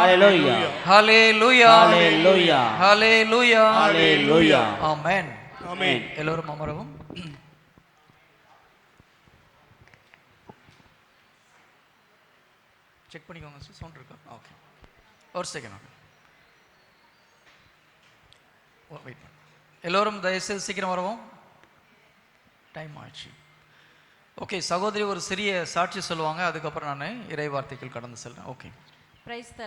Hallelujah. ஹalleluya Hallelujah. ஹalleluya Hallelujah. Amen Amen. எல்லோரும் அமரவும் check பண்ணிக்கோங்க சவுண்ட் இருக்கா? ஓகே ஒரு செகண்ட் வெயிட் எல்லோரும் தயவுசெய்து சீக்கிரம் வரவும். டைம் ஆயிடுச்சு ஓகே சகோதரி ஒரு சிறிய சாட்சி சொல்லுவாங்க. அதுக்கப்புறம் நான் இறை வார்த்தைகள் கடந்து செல்றேன். Okay praise the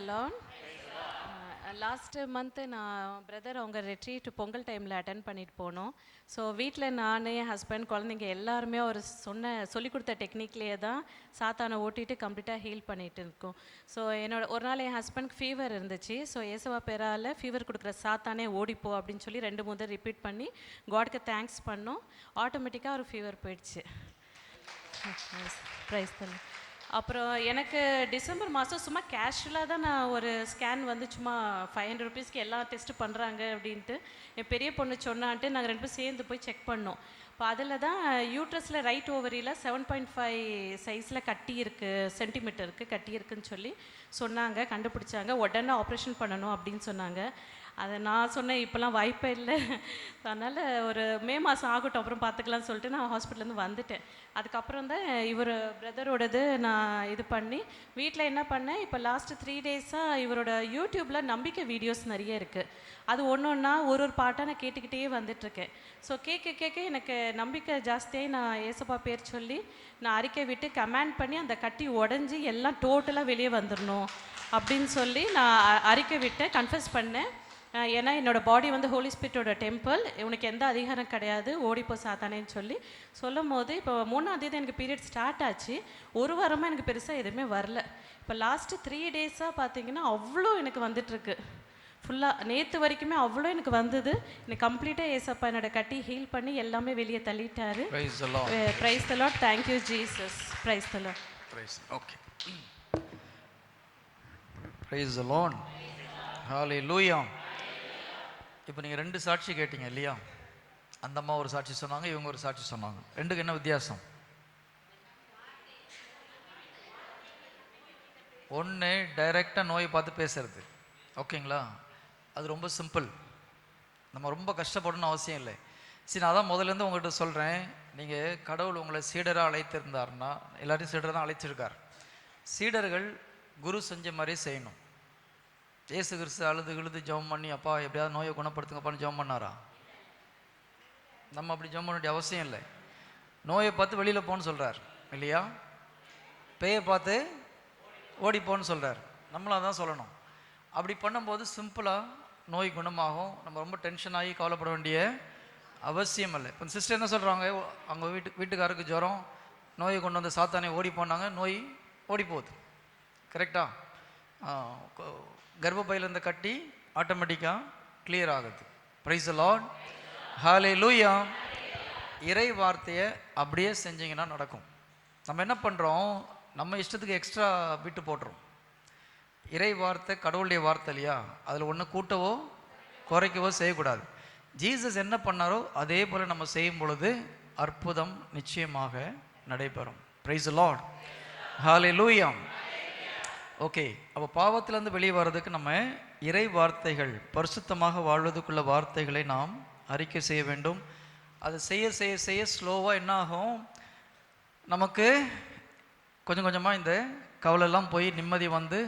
last month நான் பிரதர் அவங்க ரெட்ரீட் பொங்கல் டைமில் அட்டன் பண்ணிட்டு போனோம். ஸோ வீட்டில் நான் என் ஹஸ்பண்ட் குழந்தைங்க எல்லாருமே அவர் சொன்ன சொல்லி கொடுத்த டெக்னிக்லேயே தான் சாத்தானை ஓட்டிட்டு கம்ப்ளீட்டாக ஹீல் பண்ணிட்டு இருக்கோம். ஸோ என்னோட ஒரு நாள் என் ஹஸ்பண்ட்க்கு ஃபீவர் இருந்துச்சு. ஸோ ஏசவா பேரால் ஃபீவர் கொடுக்குற சாத்தானே ஓடிப்போ அப்படின்னு சொல்லி ரெண்டு மூணு ரிப்பீட் பண்ணி காட்க்கு தேங்க்ஸ் பண்ணோம். ஆட்டோமேட்டிக்காக ஒரு ஃபீவர் போயிடுச்சு. ப்ரைஸ் தரேன் அப்புறம் எனக்கு டிசம்பர் மாதம் சும்மா கேஷுவலாக தான் நான் ஒரு ஸ்கேன் வந்து சும்மா ஃபைவ் ஹண்ட்ரட் ருபீஸ்க்கு எல்லாம் டெஸ்ட் பண்ணுறாங்க அப்படின்ட்டு என் பெரிய பொண்ணு சொன்னான்ட்டு நாங்கள் ரெண்டு பேரும் சேர்ந்து போய் செக் பண்ணோம். இப்போ அதில் தான் யூட்ரஸில் ரைட் ஓவரியில் செவன் பாயிண்ட் ஃபைவ் சைஸில் கட்டியிருக்கு சென்டிமீட்டருக்கு கட்டியிருக்குன்னு சொல்லி சொன்னாங்க கண்டுபிடிச்சாங்க. உடனே ஆப்ரேஷன் பண்ணணும் அப்படின்னு சொன்னாங்க. அதை நான் சொன்னேன் இப்போல்லாம் வாய்ப்பே இல்லை. அதனால் ஒரு மே மாதம் ஆகட்டும் அப்புறம் பார்த்துக்கலாம்னு சொல்லிட்டு நான் ஹாஸ்பிட்டலேருந்து வந்துட்டேன். அதுக்கப்புறம் தான் இவர் பிரதரோடது நான் இது பண்ணி வீட்டில் என்ன பண்ணேன் இப்போ லாஸ்ட் த்ரீ டேஸாக இவரோட யூடியூப்பில் நம்பிக்கை வீடியோஸ் நிறைய இருக்குது அது ஒன்று ஒன்றா ஒரு ஒரு பாட்டாக நான் கேட்டுக்கிட்டே வந்துட்டுருக்கேன். ஸோ கேட்க கேட்க எனக்கு நம்பிக்கை ஜாஸ்தியாக நான் ஏசப்பா பேர் சொல்லி நான் அறிக்கை விட்டு கமெண்ட் பண்ணி அந்த கட்டி உடஞ்சி எல்லாம் டோட்டலாக வெளியே வந்துடணும் அப்படின்னு சொல்லி நான் அறிக்கை விட்டேன் கன்ஃபஸ் பண்ணேன். ஏன்னா என்னோட பாடி வந்து ஹோலி ஸ்பிரிட்டோட டெம்பிள் உனக்கு எந்த அதிகாரம் கிடையாது ஓடிப்போ சாத்தானேன்னு சொல்லி சொல்லும் போது இப்போ மூணாம் தேதி எனக்கு பீரியட் ஸ்டார்ட் ஆச்சு. ஒரு வாரமாக எனக்கு பெருசாக எதுவுமே வரல. இப்போ லாஸ்ட்டு த்ரீ டேஸாக பார்த்தீங்கன்னா அவ்வளோ எனக்கு வந்துட்டுருக்கு. ஃபுல்லாக நேற்று வரைக்குமே அவ்வளோ எனக்கு வந்தது. எனக்கு கம்ப்ளீட்டாக ஏசப்பா என்னோட கட்டி ஹீல் பண்ணி எல்லாமே வெளியே தள்ளிட்டாரு. Praise the Lord thank you Jesus praise the Lord praise okay praise Lord hallelujah இப்போ நீங்கள் ரெண்டு சாட்சி கேட்டீங்க இல்லையா? அந்த அம்மா ஒரு சாட்சி சொன்னாங்க இவங்க ஒரு சாட்சி சொன்னாங்க. ரெண்டுக்கு என்ன வித்தியாசம்? ஒன்று டைரெக்டாக நோயை பார்த்து பேசுறது. ஓகேங்களா? அது ரொம்ப சிம்பிள் நம்ம ரொம்ப கஷ்டப்படணும்னு அவசியம் இல்லை. சரி நான் அதான் முதல்ல இருந்து உங்கள்கிட்ட சொல்கிறேன் நீங்கள் கடவுள் உங்களை சீடராக அழைத்திருந்தாருன்னா எல்லாரையும் சீடராக தான் அழைச்சிருக்கார். சீடர்கள் குரு செஞ்ச மாதிரி செய்யணும். ஏசு கிறிஸ்து அழுது கிழுது ஜெபம் பண்ணி அப்பா எப்படியாவது நோயை குணப்படுத்துங்கப்பான்னு ஜெபம் பண்ணாரா? நம்ம அப்படி ஜெபம் பண்ண வேண்டிய அவசியம் இல்லை. நோயை பார்த்து வெளியில் போன்னு சொல்கிறார் இல்லையா? பேயை பார்த்து ஓடிப்போன்னு சொல்கிறார் நம்மளும் அதான் சொல்லணும். அப்படி பண்ணும்போது சிம்பிளாக நோய் குணமாகும். நம்ம ரொம்ப டென்ஷன் ஆகி கவலைப்பட வேண்டிய அவசியம் இல்லை. இப்போ சிஸ்டர் என்ன சொல்கிறாங்க அவங்க வீட்டு வீட்டுக்காருக்கு ஜுரம் நோயை கொண்டு வந்து சாத்தானே ஓடி போனாங்க நோய் ஓடி போகுது. கரெக்டாக கர்ப்பப்பையில் இருந்த கட்டி ஆட்டோமேட்டிக்காக கிளியர் ஆகுது. ப்ரைஸ் லார்ட் ஹாலே லூயா இறை வார்த்தையை அப்படியே செஞ்சீங்கன்னா நடக்கும். நம்ம என்ன பண்ணுறோம் நம்ம இஷ்டத்துக்கு எக்ஸ்ட்ரா விட்டு போடுறோம் இறை வார்த்தை கடவுளுடைய வார்த்தை இல்லையா? அதில் ஒன்று கூட்டவோ குறைக்கவோ செய்யக்கூடாது. ஜீசஸ் என்ன பண்ணாரோ அதே போல் நம்ம செய்யும் பொழுது அற்புதம் நிச்சயமாக நடைபெறும். Praise Lord hallelujah okay அப்போ பாவத்திலேருந்து வெளியே வர்றதுக்கு நம்ம இறை வார்த்தைகள் பரிசுத்தமாக வாழ்வதற்குள்ள வார்த்தைகளை நாம் அறிக்கை செய்ய வேண்டும். அது செய்ய செய்ய செய்ய ஸ்லோவாக என்ன ஆகும்? நமக்கு கொஞ்சம் கொஞ்சமாக இந்த கவலைலாம் போய் நிம்மதி வந்து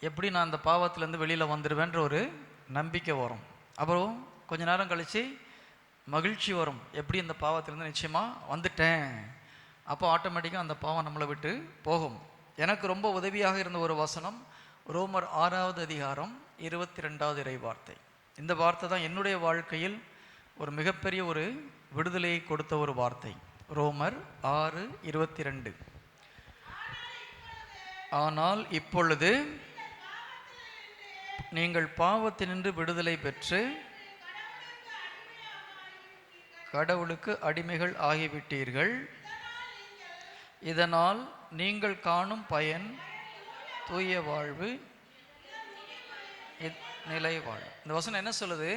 எப்படி நான் அந்த பாவத்திலேருந்து வெளியில் வந்துடுவேன்ற ஒரு நம்பிக்கை வரும். அப்புறம் கொஞ்ச நேரம் கழித்து மகிழ்ச்சி வரும். எப்படி இந்த பாவத்திலேருந்து நிச்சயமாக வந்துட்டேன்? அப்போ ஆட்டோமேட்டிக்காக அந்த பாவம் நம்மளை விட்டு போகும். எனக்கு ரொம்ப உதவியாக இருந்த ஒரு வசனம் ரோமர் ஆறாவது அதிகாரம் இருபத்தி ரெண்டாவது இறை வார்த்தை. இந்த வார்த்தை தான் என்னுடைய வாழ்க்கையில் ஒரு மிகப்பெரிய ஒரு விடுதலையை கொடுத்த ஒரு வார்த்தை. ரோமர் ஆறு இருபத்தி ரெண்டு ஆனால் இப்பொழுது நீங்கள் பாவத்தினின்று விடுதலை பெற்று கடவுளுக்கு அடிமைகள் ஆகிவிட்டீர்கள். இதனால் நீங்கள் காணும் பயன் தூய வாழ்வு நிலை வாழ்வு இந்த வசனம் என்ன சொல்லுது?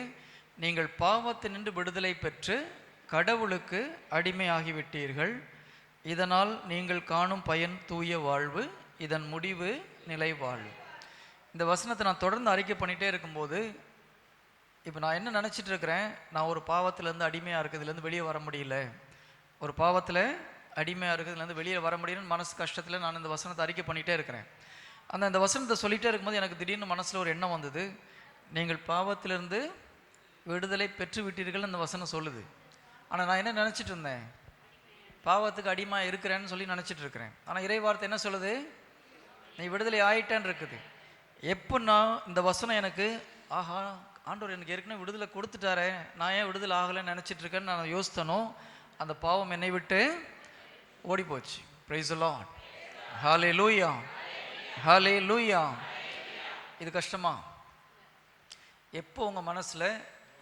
நீங்கள் பாவத்தினின்று விடுதலை பெற்று கடவுளுக்கு அடிமையாகிவிட்டீர்கள். இதனால் நீங்கள் காணும் பயன் தூய வாழ்வு இதன் முடிவு நிலை வாழ்வு இந்த வசனத்தை நான் தொடர்ந்து அறிக்கை பண்ணிகிட்டே இருக்கும்போது இப்போ நான் என்ன நினச்சிட்டு இருக்கிறேன்? நான் ஒரு பாவத்திலேருந்து அடிமையாக இருக்கிறதுலேருந்து வெளியே வர முடியல. ஒரு பாவத்தில் அடிமையாக இருக்கிறதுலேருந்து வெளியே வர முடியும்னு மனசு கஷ்டத்தில் நான் இந்த வசனத்தை அறிக்கை பண்ணிகிட்டே இருக்கிறேன். அந்த இந்த வசனத்தை சொல்லிகிட்டே இருக்கும்போது எனக்கு திடீர்னு மனசில் ஒரு எண்ணம் வந்தது. நீங்கள் பாவத்திலிருந்து விடுதலை பெற்று விட்டீர்கள் அந்த வசனம் சொல்லுது. ஆனால் நான் என்ன நினச்சிட்டு இருந்தேன்? பாவத்துக்கு அடிமையாக இருக்கிறேன்னு சொல்லி நினச்சிட்டு இருக்கிறேன். ஆனால் இறை வார்த்தை என்ன சொல்லுது? நீ விடுதலை ஆயிட்டேன்னு இருக்குது. எப்போன்னா இந்த வசனம் எனக்கு ஆஹா ஆண்டவர் எனக்கு ஏற்கனவே விடுதலை கொடுத்துட்டாரே நான் ஏன் விடுதலை ஆகலைன்னு நினச்சிட்டு இருக்கேன்னு நான் யோசித்தனோ அந்த பாவம் என்னை விட்டு ஓடி போச்சு ப்ரைஸ் லார்ட் ஹாலே லூயா ஹாலே லூயா இது கஷ்டமா? எப்போ உங்கள் மனசில்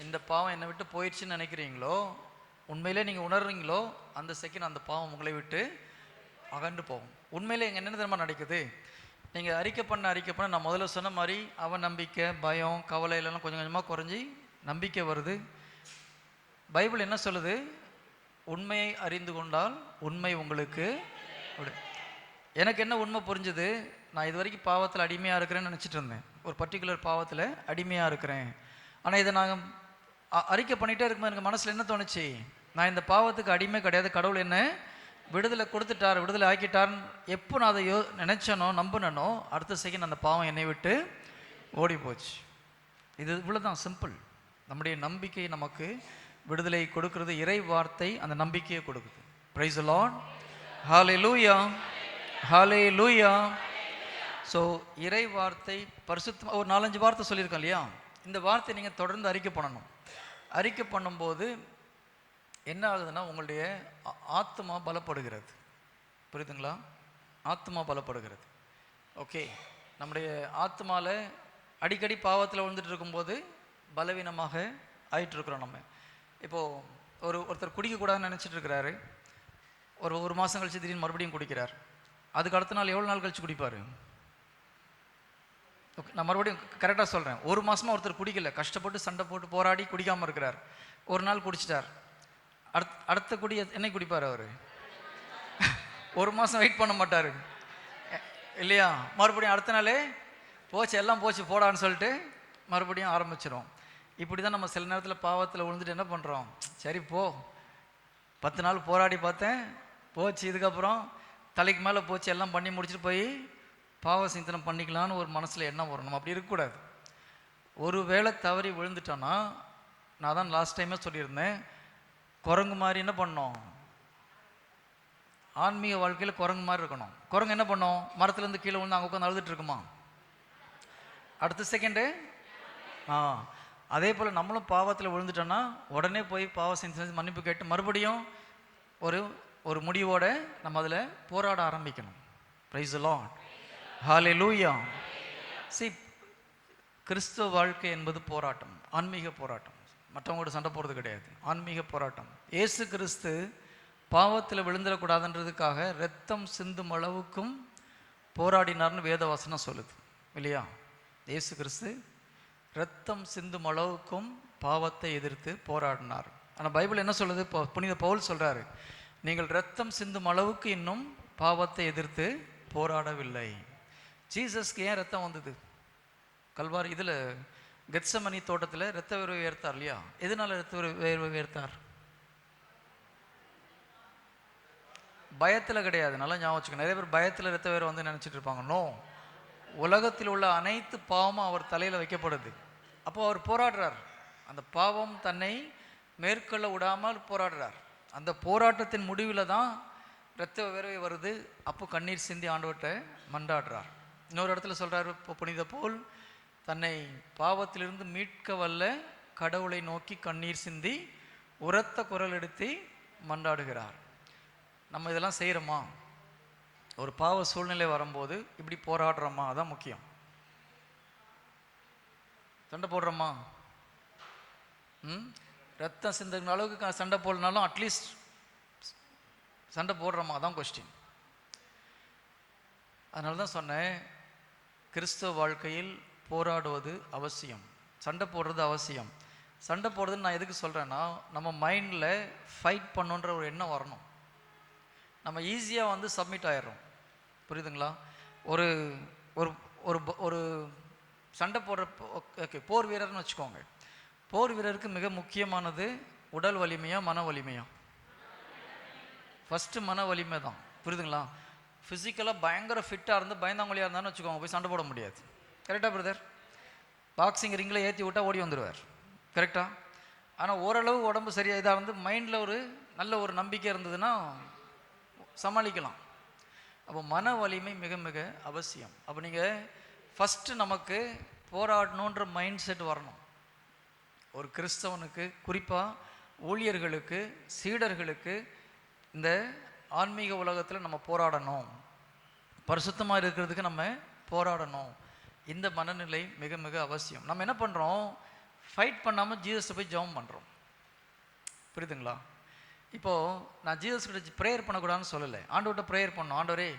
இந்த பாவம் என்னை விட்டு போயிடுச்சுன்னு நினைக்கிறீங்களோ உண்மையிலே நீங்கள் உணர்றீங்களோ அந்த செகண்ட் அந்த பாவம் உங்களை விட்டு அகன்று போகும். உண்மையிலே எங்கள் என்ன தெரியுமா நடக்குது? நீங்கள் அறிக்கை பண்ண அறிக்கை பண்ண நான் முதல்ல சொன்ன மாதிரி அவன் நம்பிக்கை பயம் கவலை எல்லாம் கொஞ்சம் கொஞ்சமாக குறைஞ்சி நம்பிக்கை வருது. பைபிள் என்ன சொல்லுது? உண்மையை அறிந்து கொண்டால் உண்மை உங்களுக்கு விடு. எனக்கு என்ன உண்மை புரிஞ்சுது? நான் இது வரைக்கும் பாவத்தில் அடிமையாக இருக்கிறேன்னு நினச்சிட்டு இருந்தேன். ஒரு பர்டிகுலர் பாவத்தில் அடிமையாக இருக்கிறேன். ஆனால் இதை நாங்கள் அறிக்கை பண்ணிகிட்டே இருக்கும்போது எனக்கு மனசில் என்ன தோணுச்சு? நான் இந்த பாவத்துக்கு அடிமை கிடையாது. கடவுள் என்ன விடுதலை கொடுத்துட்டார் விடுதலை ஆக்கிட்டார்னு எப்போ நான் அதை யோ நினச்சனோ நம்பினனோ அடுத்த செகண்ட் அந்த பாவம் என்னை விட்டு ஓடி போச்சு இது இவ்வளோதான் சிம்பிள் நம்முடைய நம்பிக்கை நமக்கு விடுதலை கொடுக்கிறது இறை வார்த்தை அந்த நம்பிக்கையை கொடுக்குது. பிரைஸ் லார்ட் ஹாலே லூயா ஹாலே லூயா ஸோ இறை வார்த்தை பரிசுத்த ஒரு நாலஞ்சு வார்த்தை சொல்லியிருக்கோம் இல்லையா? இந்த வார்த்தை நீங்கள் தொடர்ந்து அறிக்கை பண்ணணும். அறிக்கை பண்ணும்போது என்ன ஆகுதுன்னா உங்களுடைய ஆத்மா பலப்படுகிறது. புரியுதுங்களா? ஆத்மா பலப்படுகிறது. ஓகே நம்முடைய ஆத்மாவில் அடிக்கடி பாவத்தில் விழுந்துட்டு இருக்கும்போது பலவீனமாக ஆயிட்டு இருக்கிறோம் நம்ம. இப்போது ஒரு ஒருத்தர் குடிக்கக்கூடாதுன்னு நினச்சிட்டு இருக்கிறாரு ஒரு ஒரு மாதம் கழிச்சு திடீர்னு மறுபடியும் குடிக்கிறார். அதுக்கு அடுத்த நாள் எவ்வளோ நாள் கழிச்சு குடிப்பார்? ஓகே நான் மறுபடியும் கரெக்டாக சொல்கிறேன் ஒரு மாதமாக ஒருத்தர் குடிக்கல. கஷ்டப்பட்டு சண்டை போட்டு போராடி குடிக்காமல் இருக்கிறார். ஒரு நாள் குடிச்சிட்டார். அடுத் அடுத்த குடி என்னை குடிப்பார் அவர்? ஒரு மாதம் வெயிட் பண்ண மாட்டார். இல்லையா? மறுபடியும் அடுத்த நாளே போச்சு எல்லாம் போச்சு போடான்னு சொல்லிட்டு மறுபடியும் ஆரம்பிச்சிடும் இப்படி தான் நம்ம சில நேரத்தில் பாவத்தில் விழுந்துட்டு என்ன பண்ணுறோம் சரி போ. பத்து நாள் போராடி பார்த்தேன். போச்சு. இதுக்கப்புறம் தலைக்கு மேலே போச்சு. எல்லாம் பண்ணி முடிச்சுட்டு போய் பாவ சிந்தனம் பண்ணிக்கலான்னு ஒரு மனசில் எண்ணம் வரணும் அப்படி இருக்கக்கூடாது. ஒரு வேளை தவறி விழுந்துட்டோன்னா நான் தான் லாஸ்ட் டைமே சொல்லியிருந்தேன். குரங்கு மாதிரி என்ன பண்ணோம் ஆன்மீக வாழ்க்கையில் குரங்கு மாதிரி இருக்கணும். குரங்கு என்ன பண்ணோம்? மரத்துலேருந்து கீழே விழுந்து அங்கே உட்காந்து அழுதுட்டு இருக்குமா? அடுத்த செகண்டு ஆ. அதே போல் நம்மளும் பாவத்தில் விழுந்துட்டோன்னா உடனே போய் பாவ செஞ்சு மன்னிப்பு கேட்டு மறுபடியும் ஒரு ஒரு முடிவோடு நம்ம அதில் போராட ஆரம்பிக்கணும். ப்ரைஸ் லார்ட் ஹாலே லூயா சி கிறிஸ்துவ வாழ்க்கை என்பது போராட்டம் ஆன்மீக போராட்டம். மற்றவங்களோட சண்டை போடுறது கிடையாது. ஆன்மீக போராட்டம். இயேசு கிறிஸ்து பாவத்தில் விழுந்துடக்கூடாதுன்றதுக்காக ரத்தம் சிந்தும் அளவுக்கும் போராடினார்னு வேதவாசனம் சொல்லுது. இல்லையா? ஏசு கிறிஸ்து ரத்தம் சிந்தும் அளவுக்கும் பாவத்தை எதிர்த்து போராடினார். ஆனால் பைபிள் என்ன சொல்லுது? இப்போ புனித பவுல் சொல்கிறாரு நீங்கள் ரத்தம் சிந்தும் அளவுக்கு இன்னும் பாவத்தை எதிர்த்து போராடவில்லை. ஜீசஸ்க்கு ஏன் ரத்தம் வந்தது? கல்வாரி இதில் கெட்சமணி தோட்டத்தில் ரத்த வேர்வை ஏற்றார் இல்லையா? எதனால் ரத்த வேர்வை- வேர்வை ஏற்றார்? பயத்தில் கிடையாது. நல்லா ஞாபகம் வச்சுக்கோங்க நிறைய பேர் பயத்தில் ரத்த உயர்வு வந்து நினச்சிட்டு இருப்பாங்க. நோ. உலகத்தில் உள்ள அனைத்து பாவமும் அவர் தலையில் வைக்கப்படுது. அப்போ அவர் போராடுறார். அந்த பாவம் தன்னை மேற்கொள்ள விடாமல் போராடுறார். அந்த போராட்டத்தின் முடிவில் தான் இரத்த விரைவை வருது. அப்போ கண்ணீர் சிந்தி ஆண்டவர்கிட்ட மன்றாடுறார். இன்னொரு இடத்துல சொல்கிறார் இப்போ புனித போல் தன்னை பாவத்திலிருந்து மீட்க வல்ல கடவுளை நோக்கி கண்ணீர் சிந்தி உரத்த குரல் எடுத்து மன்றாடுகிறார். நம்ம இதெல்லாம் செய்கிறோமா ஒரு பாவ சூழ்நிலை வரும்போது இப்படி போராடுறோமா? அதான் முக்கியம். சண்டை போடுறோமா? ம்? ரத்தம் சிந்துக்கிற அளவுக்கு சண்டை போடனாலும் அட்லீஸ்ட் சண்டை போடுறோமா? அதான் கொஸ்டின் அதனால தான் சொன்னேன் கிறிஸ்தவ வாழ்க்கையில் போராடுவது அவசியம். சண்டை போடுறது அவசியம். சண்டை போடுறதுன்னு நான் எதுக்கு சொல்கிறேன்னா நம்ம மைண்டில் ஃபைட் பண்ணுன்ற ஒரு எண்ணம் வரணும். நம்ம ஈஸியாக வந்து சப்மிட் ஆயிடுறோம். புரியுதுங்களா? ஒரு ஒரு ஒரு ப- ஒரு சண்டை போடுற ஓகே போர் வீரர்னு வச்சுக்கோங்க. போர் வீரருக்கு மிக முக்கியமானது உடல் வலிமையா மன வலிமையா? ஃபஸ்ட்டு மன வலிமை தான். புரியுதுங்களா? ஃபிசிக்கலாக பயங்கர ஃபிட்டாக இருந்து பயந்தாங்கொழியாக இருந்தான்னு வச்சுக்கோங்க போய் சண்டை போட முடியாது. கரெக்டாக பிரதர் பாக்ஸிங் ரிங்கில் ஏற்றி விட்டால் ஓடி வந்துடுவார் கரெக்டாக ஆனால் ஓரளவு உடம்பு சரியாக இதாக இருந்து மைண்டில் ஒரு நல்ல ஒரு நம்பிக்கை இருந்ததுன்னா சமாளிக்கலாம். அப்போ மன வலிமை மிக மிக அவசியம். அப்போ நீங்கள் ஃபஸ்ட்டு நமக்கு போராடணுன்ற மைண்ட் செட் வரணும். ஒரு கிறிஸ்தவனுக்கு குறிப்பாக ஊழியர்களுக்கு சீடர்களுக்கு இந்த ஆன்மீக உலகத்தில் நம்ம போராடணும். பரிசுத்தமாக இருக்கிறதுக்கு நம்ம போராடணும். இந்த மனநிலை மிக மிக அவசியம். நம்ம என்ன பண்ணுறோம் ஃபைட் பண்ணாமல் ஜீசஸை போய் ஜெபம் பண்ணுறோம் புரியுதுங்களா? இப்போது நான் ஜீசஸ் கிட்ட ப்ரேயர் பண்ணக்கூடாதுன்னு சொல்லலை. ஆண்டவர்கிட்ட ப்ரேயர் பண்ணணும் ஆண்டவரே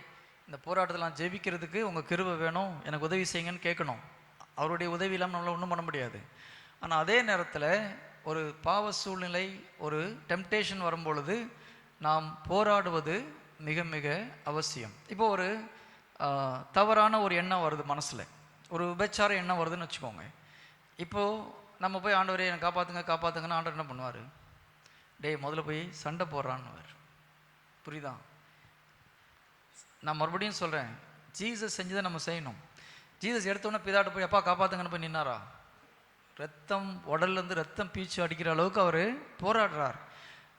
இந்த போராட்டத்தில் நான் ஜெபிக்கிறதுக்கு உங்கள் கிருவை வேணும் எனக்கு உதவி செய்யுங்கன்னு கேட்கணும். அவருடைய உதவி இல்லாமல் நம்மளால் ஒன்றும் பண்ண முடியாது. ஆனால் அதே நேரத்தில் ஒரு பாவ சூழ்நிலை ஒரு டெம்டேஷன் வரும்பொழுது நாம் போராடுவது மிக மிக அவசியம். இப்போ ஒரு தவறான ஒரு எண்ணம் வருது மனசில். ஒரு விபச்சார எண்ணம் வருதுன்னு வச்சுக்கோங்க. இப்போது நம்ம போய் ஆண்டவரே என்னை காப்பாற்றுங்க காப்பாற்றுங்கன்னு ஆண்டவர் என்ன பண்ணுவார்? டேய் முதல்ல போய் சண்டை போடுறான்னு புரியுதா? நான் மறுபடியும் சொல்கிறேன் ஜீசஸ் செஞ்சதை நம்ம செய்யணும். ஜீசஸ் எடுத்தோன்னே பிதாட்ட போய் அப்பா காப்பாற்றுங்கன்னு போய் நின்னாரா? ரத்தம் உடல்லேருந்து ரத்தம் பீச்சு அடிக்கிற அளவுக்கு அவர் போராடுறார்.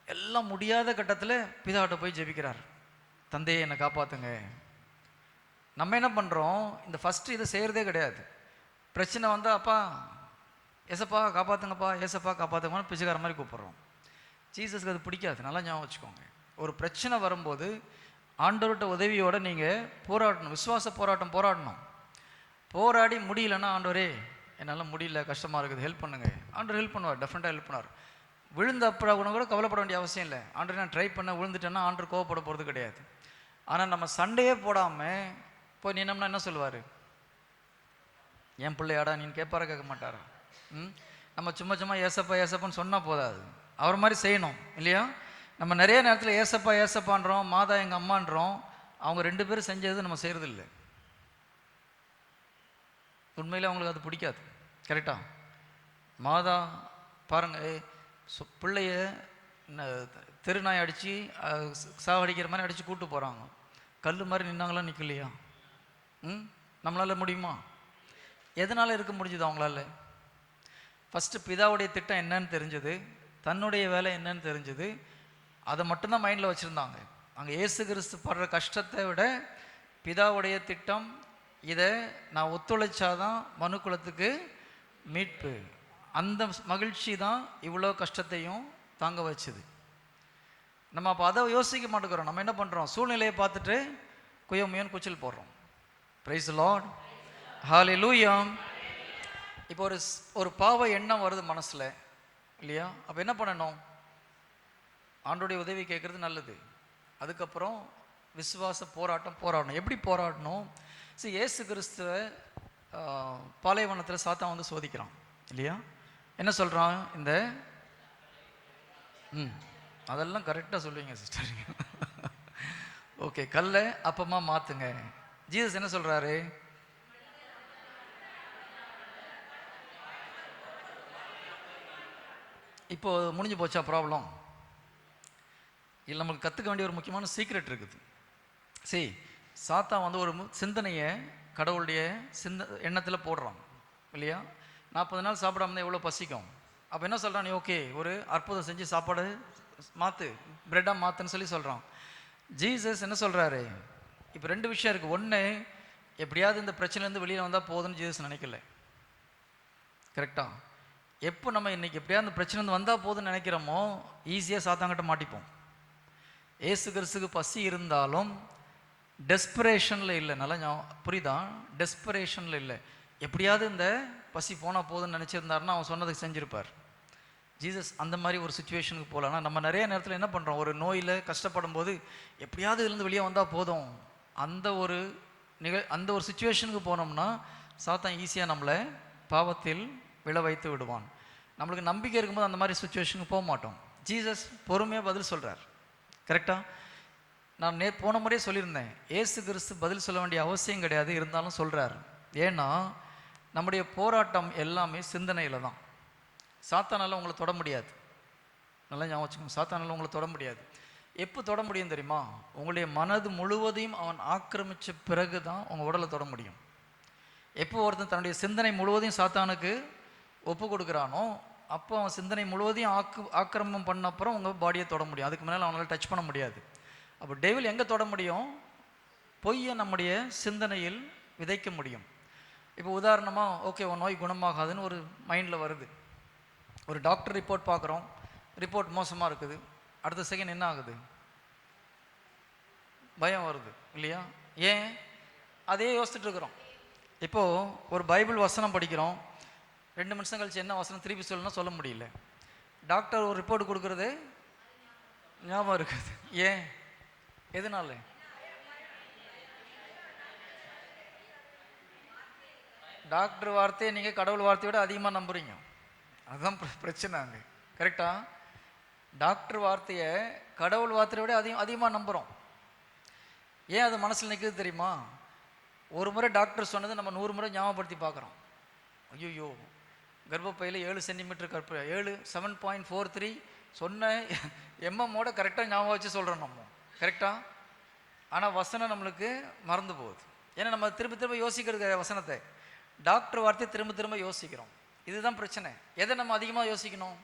எல்லாம் முடியாத கட்டத்தில் பிதாட்ட போய் ஜெபிக்கிறார். தந்தையை என்னை காப்பாற்றுங்க நம்ம என்ன பண்ணுறோம் இந்த ஃபஸ்ட்டு இதை செய்கிறதே கிடையாது. பிரச்சனை வந்தால் அப்பா ஏசப்பா காப்பாற்றுங்கப்பா ஏசப்பா காப்பாற்றுங்கன்னு பிச்சைக்கார மாதிரி கூப்பிட்றோம். ஜீசஸ்க்கு அது பிடிக்காது. நல்லா ஞாபகம் வச்சுக்கோங்க. ஒரு பிரச்சனை வரும்போது ஆண்டவர்கிட்ட உதவியோடு நீங்கள் போராடணும் விசுவாச போராட்டம் போராடணும். போராடி முடியலன்னா ஆண்டவரே என்னால் முடியல கஷ்டமாக இருக்குது ஹெல்ப் பண்ணுங்க. ஆண்டவர் ஹெல்ப் பண்ணுவார் டெஃபினட்டாக ஹெல்ப் பண்ணுவார். விழுந்த அப்புறம் கூட கூட கவலைப்பட வேண்டிய அவசியம் இல்லை. ஆண்டரை நான் ட்ரை பண்ண விழுந்துட்டேன்னா ஆண்டர் கோவப்பட போகிறது கிடையாது. ஆனால் நம்ம சண்டையே போடாமல் போய் நின்னோம்னா என்ன சொல்லுவார்? என் பிள்ளையாடா நீ கேட்பாரா கேட்க மாட்டாரா? ம்? நம்ம சும்மா சும்மா ஏசப்பா ஏசப்பான்னு சொன்னால் போதாது. அவர் மாதிரி செய்யணும் இல்லையா? நம்ம நிறைய நேரத்தில் ஏசப்பா ஏசப்பான்றோம் மாதா எங்கள் அம்மான்றோம் அவங்க ரெண்டு பேரும் செஞ்சது நம்ம செய்கிறது இல்லை அவங்களுக்கு அது பிடிக்காது. கரெக்டாக மாதா பாருங்கள் சு- பிள்ளைய ந- தெருநாய் அடித்து சாவடிக்கிற மாதிரி அடித்து கூட்டு போகிறாங்க கல் மாதிரி நின்னாங்களா நிற்கலையா ம்? நம்மளால் முடியுமா? எதனால் இருக்க முடிஞ்சுது அவங்களால? ஃபஸ்ட்டு பிதாவுடைய திட்டம் என்னன்னு தெரிஞ்சது தன்னுடைய வேலை என்னன்னு தெரிஞ்சது அதை மட்டும்தான் மைண்டில் வச்சுருந்தாங்க. அங்கே இயேசு கிறிஸ்து படுற கஷ்டத்தை விட பிதாவுடைய திட்டம் இதை நான் ஒத்துழைச்சாதான் மனு குலத்துக்கு மீட்பு. அந்த மகிழ்ச்சி தான் இவ்வளோ கஷ்டத்தையும் தாங்க வச்சுது. நம்ம அப்போ அதை யோசிக்க மாட்டேங்கிறோம். நம்ம என்ன பண்ணுறோம் சூழ்நிலையை பார்த்துட்டு குயமுயன் குச்சில் போடுறோம். ப்ரைஸ் லார்ட் ஹாலே லூயம் இப்போ ஒரு ஒரு பாவ எண்ணம் வருது மனசில் இல்லையா? அப்போ என்ன பண்ணணும்? ஆண்டோடைய உதவி கேட்குறது நல்லது. அதுக்கப்புறம் விசுவாச போராட்டம் போராடணும். எப்படி போராடணும்? சரி ஏசு கிறிஸ்துவ பாலைவனத்தில் சாத்தான் வந்து சோதிக்கிறான். இல்லையா? என்ன சொல்கிறான் இந்த ம் அதெல்லாம் கரெக்டாக சொல்லுவீங்க சிஸ்டர் ஓகே கல்லை அப்பமா மாற்றுங்க ஜீசஸ் என்ன சொல்கிறாரு இப்போ முடிஞ்சு போச்சா ப்ராப்ளம் இல்லை நமக்கு கற்றுக்க வேண்டிய ஒரு முக்கியமான சீக்ரெட் இருக்குது. சரி சாத்தா வந்து ஒரு சிந்தனையை கடவுளுடைய சிந்த எண்ணத்தில் போடுறான் இல்லையா? நாற்பது நாள் சாப்பிடாம எவ்வளோ பசிக்கும்? அப்போ என்ன சொல்கிறான் நீ ஓகே ஒரு அற்புதம் செஞ்சு சாப்பாடு மாற்று பிரெட்டாக மாற்றுன்னு சொல்லி சொல்கிறான் ஜீசஸ் என்ன சொல்கிறாரு இப்போ ரெண்டு விஷயம் இருக்குது ஒன்று எப்படியாவது இந்த பிரச்சனைலேருந்து வெளியில் வந்தால் போதும்னு ஜீசஸ் நினைக்கல. கரெக்டாக எப்போ நம்ம இன்னைக்கு எப்படியாவது இந்த பிரச்சனை வந்தால் போதும்னு நினைக்கிறோமோ ஈஸியாக சாத்தாங்கிட்ட மாட்டிப்போம். ஏசு கிறிஸ்துக்கு பசி இருந்தாலும் டெஸ்பரேஷனில் இல்லை. நல்லா ஞாபகம் புரியுதா? டெஸ்பரேஷனில் இல்லை. எப்படியாவது இந்த பசி போனால் போதும்னு நினச்சிருந்தாருன்னா அவன் சொன்னதுக்கு செஞ்சுருப்பார். ஜீசஸ் அந்த மாதிரி ஒரு சுச்சுவேஷனுக்கு போகல ஆனால் நம்ம நிறைய நேரத்தில் என்ன பண்ணுறோம் ஒரு நோயில் கஷ்டப்படும் போது எப்படியாவது இருந்து வெளியே வந்தால் போதும். அந்த ஒரு நிகழ் அந்த ஒரு சுச்சுவேஷனுக்கு போனோம்னா சாத்தான் ஈஸியாக நம்மளை பாவத்தில் விழ வைத்து விடுவான். நம்மளுக்கு நம்பிக்கை இருக்கும்போது அந்த மாதிரி சுச்சுவேஷனுக்கு போக மாட்டோம் ஜீசஸ் பொறுமையாக பதில் சொல்கிறார் கரெக்டாக நான் நே போன முறையே சொல்லியிருந்தேன். ஏசு கிறிஸ்து பதில் சொல்ல வேண்டிய அவசியம் கிடையாது இருந்தாலும் சொல்கிறார் ஏன்னா நம்முடைய போராட்டம் எல்லாமே சிந்தனையில் தான். சாத்தானால் உங்களை தொட முடியாது. நல்லா ஞாபகம் வச்சுக்கோங்க உங்களை தொட முடியாது. எப்போ தொட முடியும் தெரியுமா? உங்களுடைய மனது முழுவதையும் அவன் ஆக்கிரமித்த பிறகு தான் உங்கள் உடலை தொட முடியும். எப்போ ஒருத்தன் தன்னுடைய சிந்தனை முழுவதையும் சாத்தானுக்கு ஒப்பு கொடுக்குறானோ அப்போ அவன் சிந்தனை முழுவதையும் ஆக்கு ஆக்கிரமம் பண்ண அப்புறம் உங்கள் பாடியை தொட முடியும். அதுக்கு மேலே அவனால் டச் பண்ண முடியாது. அப்போ டெவில் எங்கே தொட முடியும்? பொய்யை நம்முடைய சிந்தனையில் விதைக்க முடியும். இப்போ உதாரணமாக ஓகே உன் நோய் குணமாகாதுன்னு ஒரு மைண்டில் வருது. ஒரு டாக்டர் ரிப்போர்ட் பார்க்குறோம். ரிப்போர்ட் மோசமாக இருக்குது. அடுத்த செகண்ட் என்ன ஆகுது? பயம் வருது இல்லையா? ஏன்? அதே யோசிச்சுட்டு இருக்கிறோம். இப்போது ஒரு பைபிள் வசனம் படிக்கிறோம். ரெண்டு நிமிஷம் கழிச்சு என்ன வசனம் திருப்பி சொல்லணும் சொல்ல முடியல. டாக்டர் ஒரு ரிப்போர்ட் கொடுக்குறது ஞாபகம் இருக்குது. ஏன்? எதனால? டாக்டர் வார்த்தையை நீங்கள் கடவுள் வார்த்தையை விட அதிகமாக நம்புறீங்க. அதுதான் பிரச்சனை அங்கே. கரெக்டாக டாக்டர் வார்த்தையை கடவுள் வார்த்தையை விட அதிகம் அதிகமாக நம்புகிறோம் ஏன் அது மனசில் நிற்குது தெரியுமா? ஒரு முறை டாக்டர் சொன்னது நம்ம நூறு முறை ஞாபகப்படுத்தி பார்க்குறோம். ஐயோ கர்ப்பப்பையில் ஏழு சென்டிமீட்டர் கற்ப ஏழு செவன் பாயிண்ட் ஃபோர் த்ரீ சொன்ன எம்எம்மோட கரெக்டாக ஞாபகம் வச்சு சொல்கிறோம் நம்ம. கரெக்டாக ஆனால் வசனம் நம்மளுக்கு மறந்து போகுது. ஏன்னா நம்ம திரும்ப திரும்ப யோசிக்கிறது வசனத்தை. டாக்டர் வார்த்தையை திரும்ப திரும்ப யோசிக்கிறோம். இதுதான் பிரச்சனை. எதை நம்ம அதிகமாக யோசிக்கணும்?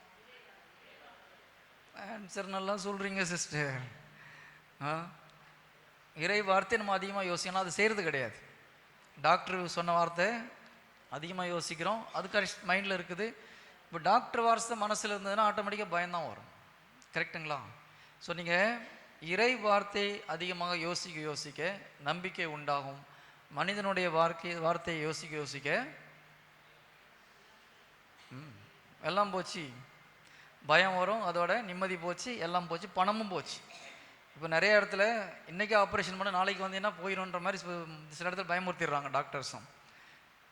ஆன்சர் நல்லா சொல்கிறீங்க சிஸ்டர் ஆ? இறை வார்த்தை நம்ம அதிகமாக யோசிக்கணும். அது செய்கிறது கிடையாது. டாக்டர் சொன்ன வார்த்தை அதிகமாக யோசிக்கிறோம். அது மைண்டில் இருக்குது. இப்போ டாக்டர் வார்த்தை மனசில் இருந்ததுன்னா ஆட்டோமேட்டிக்காக பயம்தான் வரும். கரெக்டுங்களா ஸோ நீங்கள் இறை வார்த்தை அதிகமாக யோசிக்க யோசிக்க நம்பிக்கை உண்டாகும். மனிதனுடைய வார்த்தை வார்த்தையை யோசிக்க யோசிக்க ம், எல்லாம் போச்சு. பயம் வரும் அதோட நிம்மதி போச்சு எல்லாம் போச்சு பணமும் போச்சு. இப்போ நிறைய இடத்துல இன்றைக்கி ஆப்ரேஷன் பண்ண நாளைக்கு வந்தீங்கன்னா போயிடும்ன்ற மாதிரி சில இடத்துல பயமுறுத்திடுறாங்க டாக்டர்ஸும்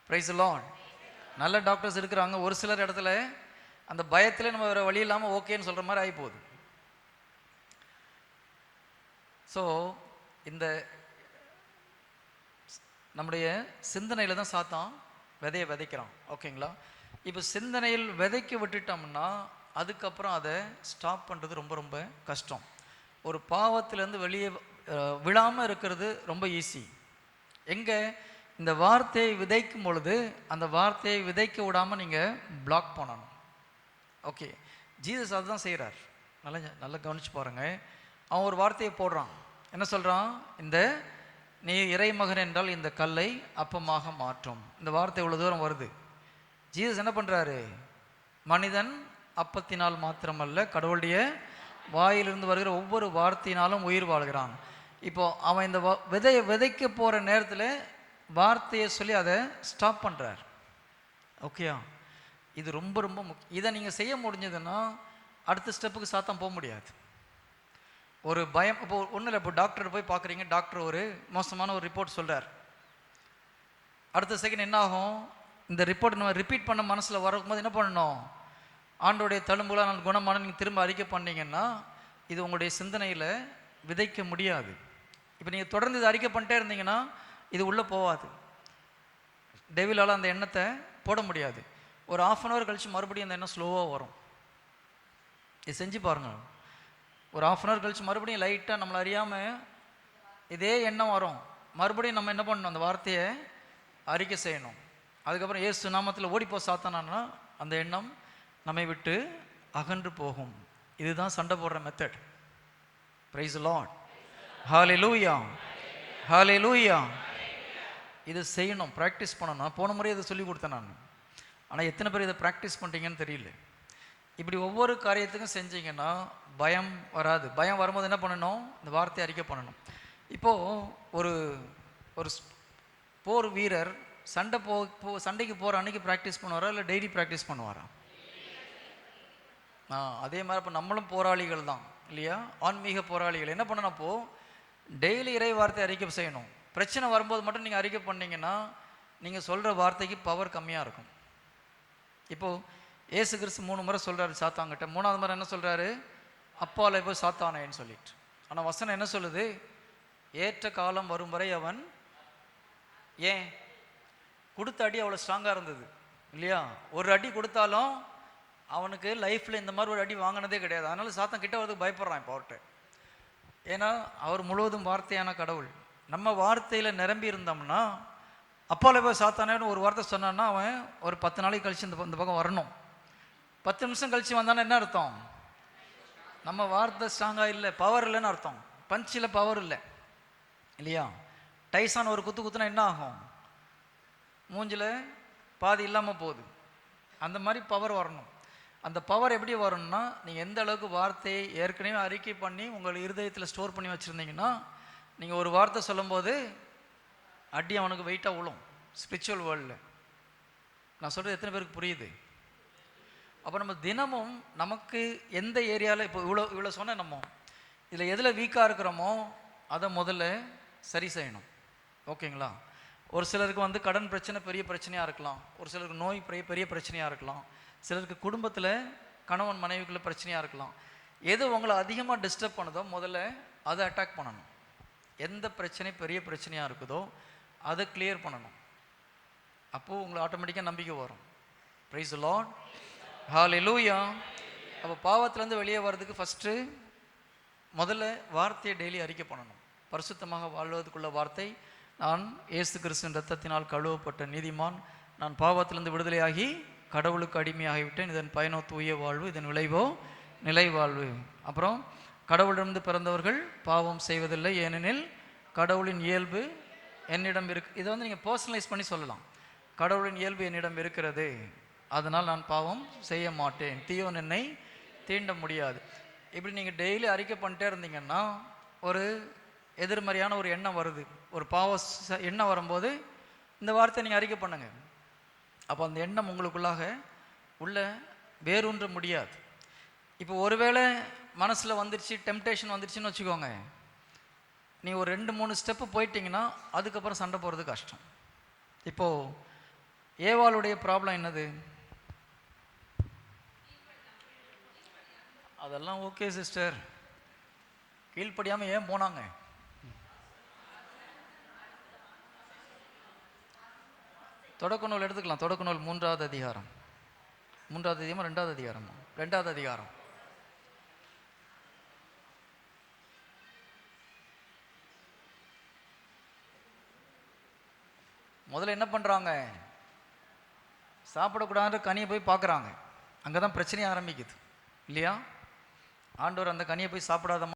ப்ரைஸ் லான் நல்ல டாக்டர்ஸ் இருக்கிறாங்க. ஒரு சிலர் இடத்துல அந்த பயத்தில் நம்ம வேறு வழி இல்லாமல் ஓகேன்னு சொல்கிற மாதிரி ஆகி போகுது ஸோ இந்த நம்முடைய சிந்தனையில் தான் சாத்தான் விதையை விதைக்கிறான். ஓகேங்களா இப்போ சிந்தனையில் விதைக்க விட்டுட்டோம்னா அதுக்கப்புறம் அதை ஸ்டாப் பண்ணுறது ரொம்ப ரொம்ப கஷ்டம். ஒரு பாவத்திலேருந்து வெளியே விழாமல் இருக்கிறது ரொம்ப ஈஸி எங்கே இந்த வார்த்தையை விதைக்கும் பொழுது அந்த வார்த்தையை விதைக்க விடாமல் நீங்கள் பிளாக் பண்ணணும். ஓகே ஜீசஸ் அதுதான் செய்கிறார் நல்லா நல்லா கவனித்து பாருங்கள் அவன் ஒரு வார்த்தையை போடுறான். என்ன சொல்கிறான் இந்த நீ இறைமகன் என்றால் இந்த கல்லை அப்பமாக மாற்றும். இந்த வார்த்தை இவ்வளோ தூரம் வருது. ஜீசஸ் என்ன பண்ணுறாரு மனிதன் அப்பத்தினால் மாத்திரமல்ல கடவுளுடைய வாயிலிருந்து வருகிற ஒவ்வொரு வார்த்தையினாலும் உயிர் வாழ்கிறான். இப்போ அவன் இந்த வ- விதையை விதைக்க போகிற நேரத்தில் வார்த்தையை சொல்லி அதை ஸ்டாப் பண்ணுறார் ஓகேயா இது ரொம்ப ரொம்ப முக் இதை நீங்கள் செய்ய முடிஞ்சதுன்னா அடுத்த ஸ்டெப்புக்கு சாத்தம் போக முடியாது. ஒரு பயம் இப்போ ஒன்றும் இல்லை இப்போ டாக்டர் போய் பார்க்குறீங்க டாக்டர் ஒரு மோசமான ஒரு ரிப்போர்ட் சொல்கிறார் அடுத்த செகண்ட் என்ன ஆகும்? இந்த ரிப்போர்ட் நம்ம ரிப்பீட் பண்ண மனசில் வரும்போது என்ன பண்ணணும்? ஆண்டோடைய தழும்புலாம் நான் குணமான நீங்கள் திரும்ப அறிக்கை பண்ணீங்கன்னா இது உங்களுடைய சிந்தனையில் விதைக்க முடியாது. இப்போ நீங்கள் தொடர்ந்து இதை அறிக்கை பண்ணிட்டே இருந்தீங்கன்னா இது உள்ளே போகாது டெவிலால் அந்த எண்ணத்தை போட முடியாது. ஒரு ஆஃப் அன் ஹவர் கழித்து மறுபடியும் அந்த எண்ணம் ஸ்லோவாக வரும். இது செஞ்சு பாருங்கள் ஒரு ஆஃப் அன் ஹவர் கழித்து மறுபடியும் லைட்டாக நம்மளை அறியாமல் இதே எண்ணம் வரும். மறுபடியும் நம்ம என்ன பண்ணணும்? அந்த வார்த்தையை அறிக்கை செய்யணும். அதுக்கப்புறம் ஏசு நாமத்தில் ஓடிப்போ சாத்தானா அந்த எண்ணம் நம்மை விட்டு அகன்று போகும். இதுதான் சண்டை போடுற மெத்தட் பிரைஸ் லாட் ஹாலே லூயா ஹாலே லூயா இதை செய்யணும் ப்ராக்டிஸ் பண்ணணும். போன முறை இதை சொல்லி கொடுத்தேன் நான். ஆனால் எத்தனை பேர் இதை ப்ராக்டிஸ் பண்ணுறீங்கன்னு தெரியல. இப்படி ஒவ்வொரு காரியத்துக்கும் செஞ்சீங்கன்னா பயம் வராது. பயம் வரும்போது என்ன பண்ணணும்? இந்த வார்த்தையை அறிக்கை பண்ணணும். இப்போது ஒரு ஒரு ஸ்- போர் வீரர் சண்டை போ போ சண்டைக்கு போகிற அன்னைக்கு ப்ராக்டிஸ் பண்ணுவாரா? இல்லை டெய்லி ப்ராக்டிஸ் பண்ணுவாரா? ஆ அதே மாதிரி இப்போ நம்மளும் போராளிகள் தான் இல்லையா? ஆன்மீக போராளிகள். என்ன பண்ணணும் அப்போது டெய்லி இறை வார்த்தை அறிக்கை செய்யணும். பிரச்சனை வரும்போது மட்டும் நீங்கள் அறிக்கை பண்ணீங்கன்னா நீங்கள் சொல்கிற வார்த்தைக்கு பவர் கம்மியாக இருக்கும். இப்போது ஏசு கிறிஸ்து மூணு முறை சொல்கிறாரு சாத்தாங்கிட்ட மூணாவது முறை என்ன சொல்கிறாரு அப்பால போய் சாத்தானேன்னு சொல்லிட்டு. ஆனால் வசனம் என்ன சொல்லுது? ஏற்ற காலம் வரும் வரை அவன் ஏன்? கொடுத்த அடி அவ்வளோ ஸ்ட்ராங்காக இருந்தது. இல்லையா? ஒரு அடி கொடுத்தாலும் அவனுக்கு லைஃப்பில் இந்த மாதிரி ஒரு அடி வாங்கினதே கிடையாது. அதனால சாத்தான் கிட்ட வரதுக்கு பயப்படுறான் இப்போ அவர்கிட்ட. ஏன்னா அவர் முழுவதும் வார்த்தையான கடவுள். நம்ம வார்த்தையில் நிரம்பி இருந்தோம்னா அப்போல போய் சாத்தானேன்னு ஒரு வார்த்தை சொன்னான்னா அவன் ஒரு பத்து நாளைக்கு கழிச்சு இந்த இந்த பக்கம் வரணும். பத்து நிமிஷம் கழிச்சு வந்தானே என்ன அர்த்தம்? நம்ம வார்த்தை ஸ்ட்ராங்காக இல்லை பவர் இல்லைன்னு அர்த்தம். பஞ்சில் பவர் இல்லை. இல்லையா? டைசான் ஒரு குத்து குத்துனா என்ன ஆகும்? மூஞ்சில் பாதி இல்லாமல் போகுது. அந்த மாதிரி பவர் வரணும். அந்த பவர் எப்படி வரணும்னா நீங்கள் எந்த அளவுக்கு வார்த்தையை ஏற்கனவே அறிக்கை பண்ணி உங்கள் இருதயத்தில் ஸ்டோர் பண்ணி வச்சுருந்தீங்கன்னா நீங்கள் ஒரு வார்த்தை சொல்லும்போது அடி அவனுக்கு வெயிட்டாக விழும் ஸ்பிரிச்சுவல் வேர்ல்டில் நான் சொல்கிறது எத்தனை பேருக்கு புரியுது? அப்போ நம்ம தினமும் நமக்கு எந்த ஏரியாவில் இப்போ இவ்வளோ இவ்வளோ சொன்ன நம்ம இதில் எதில் வீக்காக இருக்கிறோமோ அதை முதல்ல சரி செய்யணும். ஓகேங்களா? ஒரு சிலருக்கு வந்து கடன் பிரச்சனை பெரிய பிரச்சனையாக இருக்கலாம். ஒரு சிலருக்கு நோய் பெரிய பெரிய பிரச்சனையாக இருக்கலாம். சிலருக்கு குடும்பத்தில் கணவன் மனைவிக்குள்ள பிரச்சனையாக இருக்கலாம். எது உங்களை அதிகமாக டிஸ்டர்ப் பண்ணுதோ முதல்ல அதை அட்டாக் பண்ணணும். எந்த பிரச்சனை பெரிய பிரச்சனையாக இருக்குதோ அதை கிளியர் பண்ணணும். அப்போது உங்களுக்கு ஆட்டோமேட்டிக்காக நம்பிக்கை வரும். ப்ரைஸ் லார்ட் லூயா அப்போ பாவத்திலேருந்து வெளியே வர்றதுக்கு ஃபஸ்ட்டு முதல்ல வார்த்தையை டெய்லி அறிக்கை பண்ணணும். பரிசுத்தமாக வாழ்வதற்குள்ள வார்த்தை நான் ஏசு கிறிஸ்துவின் ரத்தத்தினால் கழுவப்பட்ட நீதிமான் நான் பாவத்திலிருந்து விடுதலையாகி கடவுளுக்கு அடிமையாகிவிட்டேன். இதன் பயனோ தூய வாழ்வு இதன் விளைவோ நிலை வாழ்வு அப்புறம் கடவுளிடமிருந்து பிறந்தவர்கள் பாவம் செய்வதில்லை ஏனெனில் கடவுளின் இயல்பு என்னிடம் இருக்கு இதை வந்து நீங்கள் பர்சனலைஸ் பண்ணி சொல்லலாம். கடவுளின் இயல்பு என்னிடம் இருக்கிறது. அதனால் நான் பாவம் செய்ய மாட்டேன். தீயோன் என்னை தீண்ட முடியாது. இப்படி நீங்கள் டெய்லி அறிக்கை பண்ணிட்டே இருந்தீங்கன்னா ஒரு எதிர்மறையான ஒரு எண்ணம் வருது. ஒரு பாவ எண்ணம் வரும்போது இந்த வார்த்தையை நீங்கள் அறிக்கை பண்ணுங்கள் அப்போ அந்த எண்ணம் உங்களுக்குள்ளாக உள்ள வேரூன்ற முடியாது. இப்போ ஒருவேளை மனசில் வந்துருச்சு டெம்டேஷன் வந்துருச்சுன்னு வச்சுக்கோங்க. நீ ஒரு ரெண்டு மூணு ஸ்டெப்பு போயிட்டீங்கன்னா அதுக்கப்புறம் சண்டை போடுறது கஷ்டம். இப்போது ஏவாளுடைய ப்ராப்ளம் என்னது? அதெல்லாம் ஓகே சிஸ்டர் கீழ்ப்படியாமல் ஏன் போனாங்க? தொடக்க நூல் எடுத்துக்கலாம். தொடக்க நூல் மூன்றாவது அதிகாரம். மூன்றாவது அதிகாரம் ரெண்டாவது அதிகாரமா ரெண்டாவது அதிகாரம். முதல்ல என்ன பண்ணுறாங்க சாப்பிடக்கூடாது கனியை போய் பார்க்குறாங்க. அங்கே தான் பிரச்சனையே ஆரம்பிக்குது. இல்லையா? ஆண்டவர் அந்த கனியை போய் சாப்பிடாத